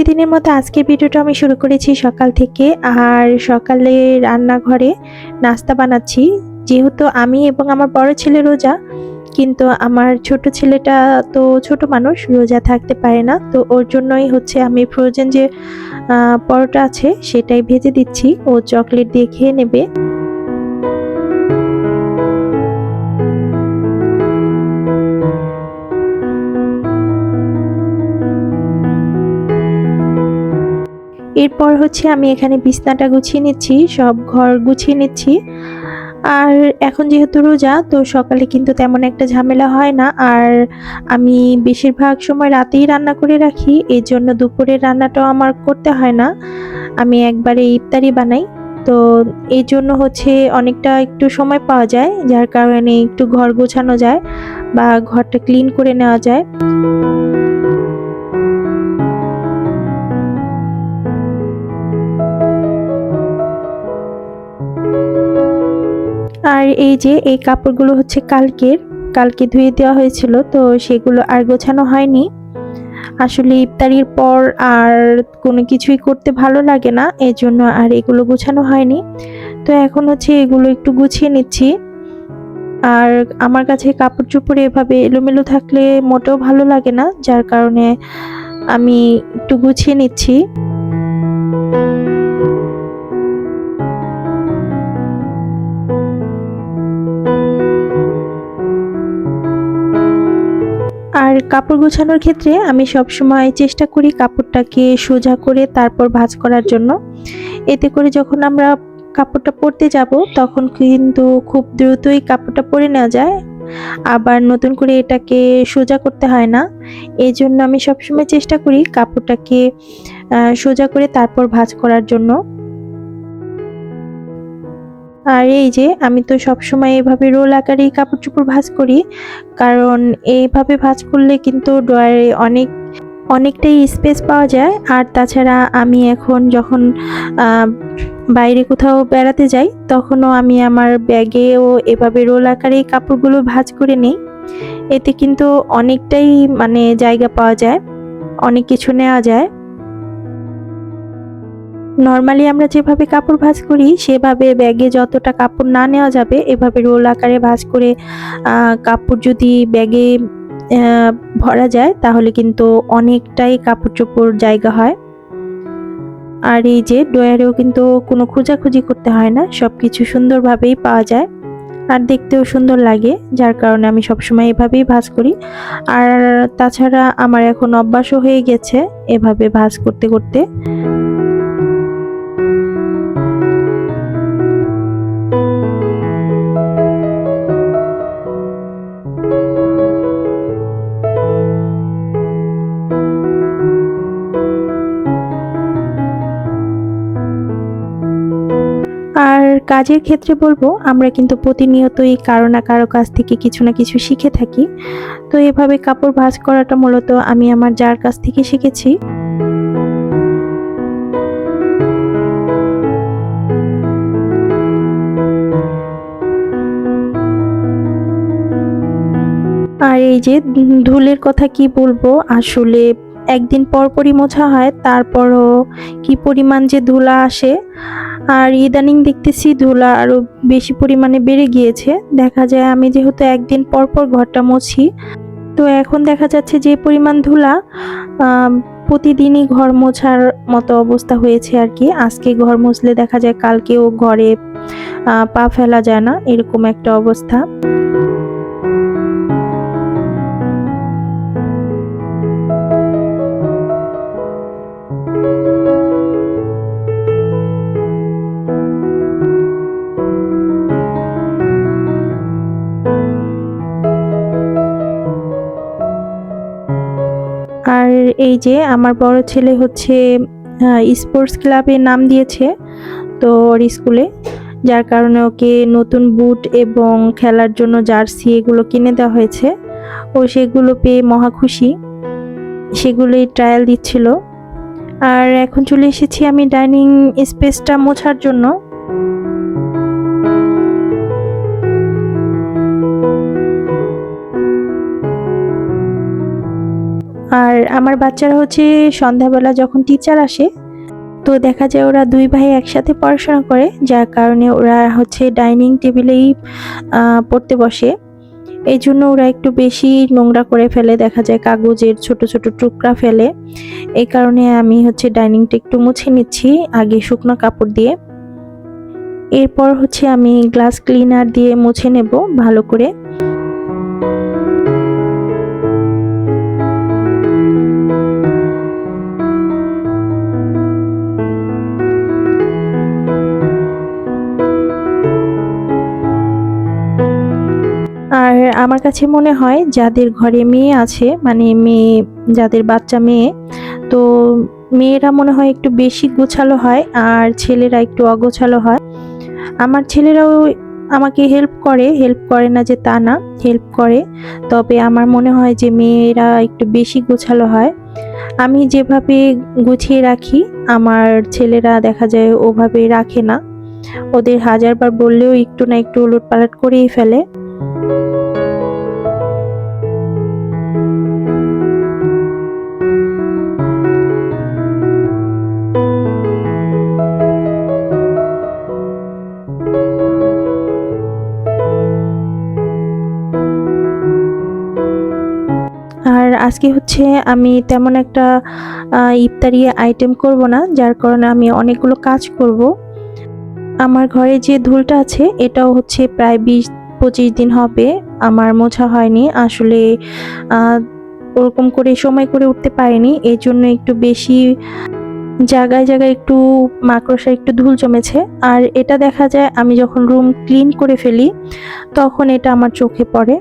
প্রতিদিনের মতো আজকের ভিডিওটা আমি শুরু করেছি সকাল থেকে। আর সকালে রান্নাঘরে নাস্তা বানাচ্ছি। যেহেতু আমি এবং আমার বড় ছেলে রোজা, কিন্তু আমার ছোট ছেলেটা তো ছোট মানুষ, রোজা থাকতে পারে না। তো ওর জন্যই হচ্ছে আমি ফ্রোজেন যে পরোটা আছে সেটাই ভেজে দিচ্ছি। ও চকলেট দিয়ে খেয়ে নেবে। এরপর হচ্ছে আমি এখানে বিছনাটা গুছিয়ে নিচ্ছি, সব ঘর গুছিয়ে নিচ্ছি। আর এখন যেহেতু রোজা, তো সকালে কিন্তু তেমন একটা ঝামেলা হয় না। আর আমি বেশিরভাগ সময় রাতেই রান্না করে রাখি এই জন্য দুপুরের রান্নাটাও আমার করতে হয় না। আমি একবারে ইফতারি বানাই। তো এই জন্য হচ্ছে অনেকটা একটু সময় পাওয়া যায়, যার কারণে একটু ঘর গোছানো যায় বা ঘরটা ক্লিন করে নেওয়া যায়। আর এই যে এই কাপড়গুলো হচ্ছে কালকের, কালকে ধুয়ে দেওয়া হয়েছিল, তো সেগুলো আর গোছানো হয়নি। আসলে ইফতারির পর আর কোনো কিছুই করতে ভালো লাগে না এই জন্য আর এগুলো গোছানো হয়নি। তো এখন হচ্ছে এগুলো একটু গুছিয়ে নিচ্ছি। আর আমার কাছে কাপড় চোপড় এভাবে এলোমেলো থাকলে মোটেও ভালো লাগে না, যার কারণে আমি একটু গুছিয়ে নিচ্ছি। কাপড় গোছানোর ক্ষেত্রে আমি সব সময় চেষ্টা করি কাপড়টাকে সোজা করে তারপর ভাঁজ করার জন্য। এতে করে যখন আমরা কাপড়টা পরতে যাব, তখন কিন্তু খুব দ্রুতই কাপড়টা পরে নেওয়া যায়। আবার নতুন করে এটাকে সোজা করতে হয় না। এই জন্য আমি সবসময় চেষ্টা করি কাপড়টাকে সোজা করে তারপর ভাঁজ করার জন্য। আর এই যে আমি তো সবসময় এভাবে রোল আকারেই কাপড় চোপড় ভাঁজ করি, কারণ এইভাবে ভাঁজ করলে কিন্তু ড্রয়ারে অনেক, অনেকটাই স্পেস পাওয়া যায়। আর তাছাড়া আমি এখন যখন বাইরে কোথাও বেড়াতে যাই, তখনও আমি আমার ব্যাগেও এভাবে রোল আকারেই কাপড়গুলো ভাঁজ করে নিই। এতে কিন্তু অনেকটাই মানে জায়গা পাওয়া যায়, অনেক কিছু নেওয়া যায়। নর্মালি আমরা যেভাবে কাপড় ভাঁজ করি, সেভাবে ব্যাগে যতটা কাপড় না নেওয়া যাবে, এভাবে রোল আকারে ভাঁজ করে কাপড় যদি ব্যাগে ভরা যায়, তাহলে কিন্তু অনেকটাই কাপড় চোপড় জায়গা হয়। আর এই যে ডয়ারেও কিন্তু কোনো খোঁজাখুঁজি করতে হয় না সব কিছু সুন্দরভাবেই পাওয়া যায়। আর দেখতেও সুন্দর লাগে, যার কারণে আমি সবসময় এভাবেই ভাঁজ করি। আর তাছাড়া আমার এখন অভ্যাসও হয়ে গেছে, এভাবে ভাঁজ করতে করতে। কাজের ক্ষেত্রে বলব, আমরা কিন্তু প্রতিনিয়তই কারও না কারও কাছ থেকে কিছু না কিছু শিখে থাকি। তো এভাবে কাপড় ভাঁজ করাটা মূলত আমি আমার যার কাছ থেকে শিখেছি। আর এই যে ধুলের কথা কি বলব, আসলে একদিন পরপরই মোছা হয়, তারপরও কি পরিমাণ যে ধুলা আসে আর ইদানিং দেখতেছি ধুলা আরও বেশি পরিমাণে বেড়ে গিয়েছে। দেখা যায় আমি যেহেতু একদিন পর পর ঘরটা মুছি, তো এখন দেখা যাচ্ছে যে পরিমাণ ধুলা প্রতিদিনই ঘর মোছার মতো অবস্থা হয়েছে আর কি। আজকে ঘর মুছলে দেখা যায় কালকেও ঘরে পা ফেলা যায় না, এরকম একটা অবস্থা। যে আমার বড় ছেলে হচ্ছে স্পোর্টস ক্লাবে নাম দিয়েছে তো ওর স্কুলে যার কারণে ওকে নতুন বুট এবং খেলার জন্য জার্সি এগুলো কিনে দেওয়া হয়েছে। ও সেগুলো পেয়ে মহা খুশি। সেগুলোই ট্রায়াল দিচ্ছিল। আর এখন চলে এসেছি আমি ডাইনিং স্পেসটা মোছার জন্য। আর আমার বাচ্চারা হচ্ছে সন্ধ্যাবেলা যখন টিচার আসে, তো দেখা যায় ওরা দুই ভাই একসাথে পড়াশোনা করে, যার কারণে ওরা হচ্ছে ডাইনিং টেবিলেই পড়তে বসে। এই জন্য ওরা একটু বেশি নোংরা করে ফেলে, দেখা যায় কাগজের ছোট ছোট টুকরা ফেলে। এই কারণে আমি হচ্ছে ডাইনিংটা একটু মুছে নিচ্ছি, আগে শুকনো কাপড় দিয়ে। এরপর হচ্ছে আমি গ্লাস ক্লিনার দিয়ে মুছে নেব ভালো করে। আমার কাছে মনে হয় যাদের ঘরে মেয়ে আছে মানে মেয়ে, যাদের বাচ্চা মেয়ে, তো মেয়েরা মনে হয় একটু বেশি গোছালো হয় আর ছেলেরা একটু অগোছালো হয়। আমার ছেলেরাও আমাকে হেল্প করে হেল্প করে না যে তা না হেল্প করে। তবে আমার মনে হয় যে মেয়েরা একটু বেশি গোছালো হয়। আমি যেভাবে গুছিয়ে রাখি, আমার ছেলেরা দেখা যায় ওভাবে রাখে না। ওদের হাজারবার বললেও একটু না একটু উলটপালট করেই ফেলে। আজকে হচ্ছে আমি তেমন একটা ইফতারি আইটেম করব না, যার কারণে আমি অনেকগুলো কাজ করব। আমার ঘরে যে ধুলটা আছে, এটাও হচ্ছে প্রায় বিশ, পঁচিশ দিন হবে, আমার মোছা হয়নি, আসলে ওরকম করে সময় করে উঠতে পারিনি এই জন্য একটু বেশি জায়গায় জায়গায় একটু মাকড়সা একটু ধুল জমেছে। আর এটা দেখা যায়, আমি যখন রুম ক্লিন করে ফেলি, তখন এটা আমার চোখে পড়ে।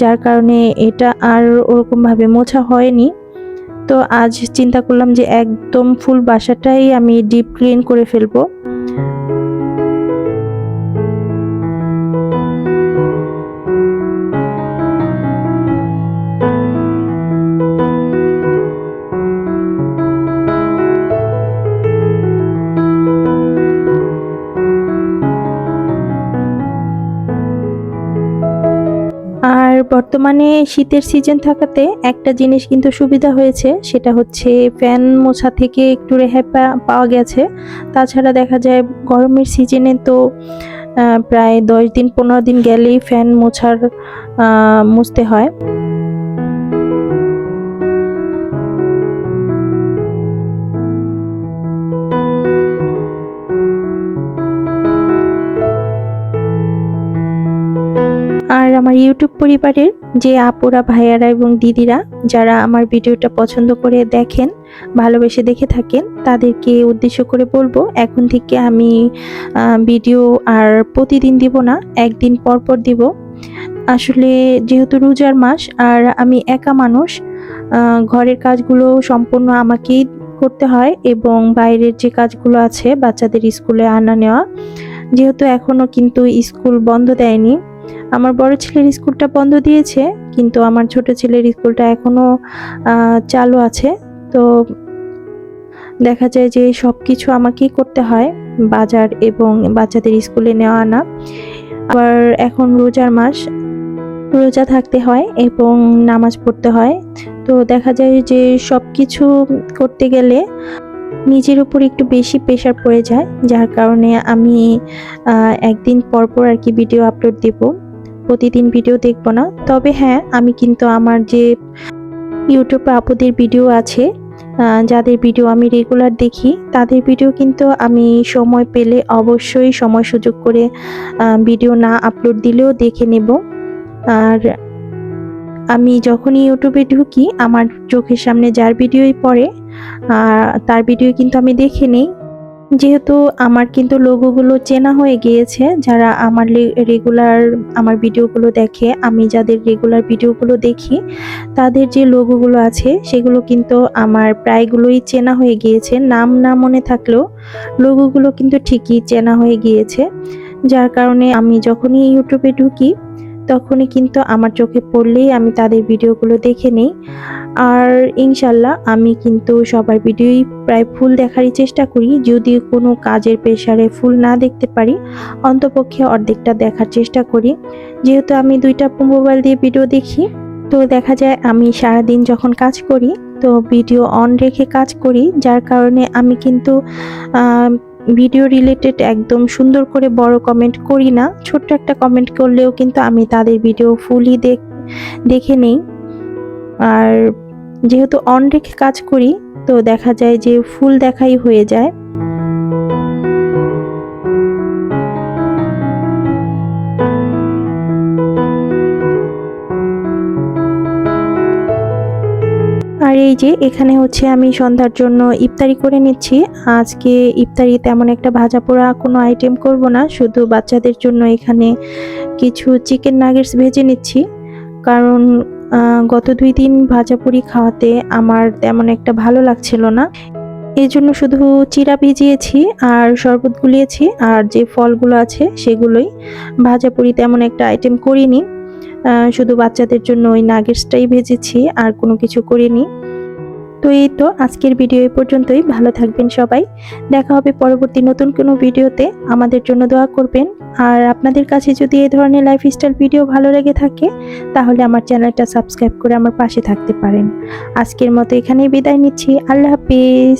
যার কারণে এটা আর ওরকমভাবে মোছা হয়নি। তো আজ চিন্তা করলাম যে একদম ফুল বাসাটাই আমি ডিপ ক্লিন করে ফেলব। বর্তমানে শীতের সিজন থাকাতে একটা জিনিস কিন্তু সুবিধা হয়েছে, সেটা হচ্ছে ফ্যান মোছা থেকে একটু রেহাই পাওয়া গেছে। তাছাড়া দেখা যায় গরমের সিজনে তো প্রায় দশ দিন, পনেরো দিন গেলেই ফ্যান মোছার মুছতে হয়। ইউটিউব পরিবারের যে আপুরা, ভাইয়ারা এবং দিদিরা যারা আমার ভিডিওটা পছন্দ করে দেখেন, ভালোবেসে দেখে থাকেন, তাদেরকে উদ্দেশ্য করে বলব, এখন থেকে আমি ভিডিও আর প্রতিদিন দিব না, একদিন পর পর দিব। আসলে যেহেতু রোজার মাস আর আমি একা মানুষ ঘরের কাজগুলো সম্পূর্ণ আমাকেই করতে হয় এবং বাইরের যে কাজগুলো আছে, বাচ্চাদের স্কুলে আনা নেওয়া, যেহেতু এখনও কিন্তু স্কুল বন্ধ দেয়নি আমার বড় ছেলের স্কুলটা বন্ধ দিয়েছে কিন্তু আমার ছোট ছেলের স্কুলটা এখনও আহ, চালু আছে। তো দেখা যায় যে সব কিছু আমাকেই করতে হয় বাজার এবং বাচ্চাদের স্কুলে নেওয়া আনা। আবার এখন রোজার মাস রোজা থাকতে হয় এবং নামাজ পড়তে হয়। তো দেখা যায় যে সব কিছু করতে গেলে নিজের উপর একটু বেশি প্রেশার পড়ে যায়, যার কারণে আমি একদিন পর পর আর কি ভিডিও আপলোড দিব। প্রতিদিন ভিডিও দেখব না। তবে হ্যাঁ আমি কিন্তু আমার যে ইউটিউবে আপুদের ভিডিও আছে যাদের ভিডিও আমি রেগুলার দেখি, তাদের ভিডিও কিন্তু আমি সময় পেলে অবশ্যই সময় সুযোগ করে ভিডিও না আপলোড দিলেও দেখে নেব। আর আমি যখনই ইউটিউবে ঢুকি, আমার চোখের সামনে যার ভিডিওই পড়ে তার ভিডিও কিন্তু আমি দেখিনি। যেহেতু আমার কিন্তু লোগোগুলো চেনা হয়ে গিয়েছে, যারা আমার রেগুলার আমার ভিডিওগুলো দেখে, আমি যাদের রেগুলার ভিডিওগুলো দেখি, তাদের যে লোগোগুলো আছে, সেগুলো কিন্তু আমার প্রায়গুলোই চেনা হয়ে গিয়েছে। নাম না মনে থাকলেও লোগোগুলো কিন্তু ঠিকই চেনা হয়ে গিয়েছে। যার কারণে আমি যখনই ইউটিউবে ঢুকি তখনই কিন্তু আমার চোখে পড়লেই আমি তাদের ভিডিওগুলো দেখে নিই। আর ইনশাল্লাহ আমি কিন্তু সবার ভিডিওই প্রায় ফুল দেখারই চেষ্টা করি, যদি কোনো কাজের প্রেশারে ফুল না দেখতে পারি, অন্তপক্ষে অর্ধেকটা দেখার চেষ্টা করি। যেহেতু আমি দুইটা মোবাইল দিয়ে ভিডিও দেখি, তো দেখা যায় আমি সারাদিন যখন কাজ করি, তো ভিডিও অন রেখে কাজ করি, যার কারণে আমি কিন্তু ভিডিও রিলেটেড একদম সুন্দর করে বড় কমেন্ট করি না। ছোট্ট একটা কমেন্ট করলেও কিন্তু আমি তাদের ভিডিও দেখ দেখে নেই। আর যেহেতু অন রেখে কাজ করি, তো দেখা যায় যে ফুল দেখাই হয়ে যায়। এই যে এখানে হচ্ছে আমি সন্ধ্যার জন্য ইফতারি করে নিচ্ছি। আজকে ইফতারি তেমন একটা ভাজা পোড়া কোনো আইটেম করব না, শুধু বাচ্চাদের জন্য এখানে কিছু চিকেন নাগেটস ভেজে নিচ্ছি। কারণ গত দুই দিন ভাজাপুরি খাওয়াতে আমার তেমন একটা ভালো লাগছিল না। এই জন্য শুধু চিরা ভিজিয়েছি আর শরবত গুলিয়েছি আর যে ফলগুলো আছে সেগুলোই ভাজাপুরি তেমন একটা আইটেম করিনি। শুধু বাচ্চাদের জন্য ওই নাগেটসটাই ভেজেছি, আর কোনো কিছু করিনি। তো এই তো আজকের ভিডিও এই পর্যন্তই। ভালো থাকবেন সবাই। দেখা হবে পরবর্তী নতুন কোনো ভিডিওতে। আমাদের জন্য দোয়া করবেন। আর আপনাদের কাছে যদি এই ধরনের লাইফস্টাইল ভিডিও ভালো লেগে থাকে, তাহলে আমার চ্যানেলটা সাবস্ক্রাইব করে আমার পাশে থাকতে পারেন। আজকের মতো এখানেই বিদায় নিচ্ছি। আল্লাহ হাফিজ।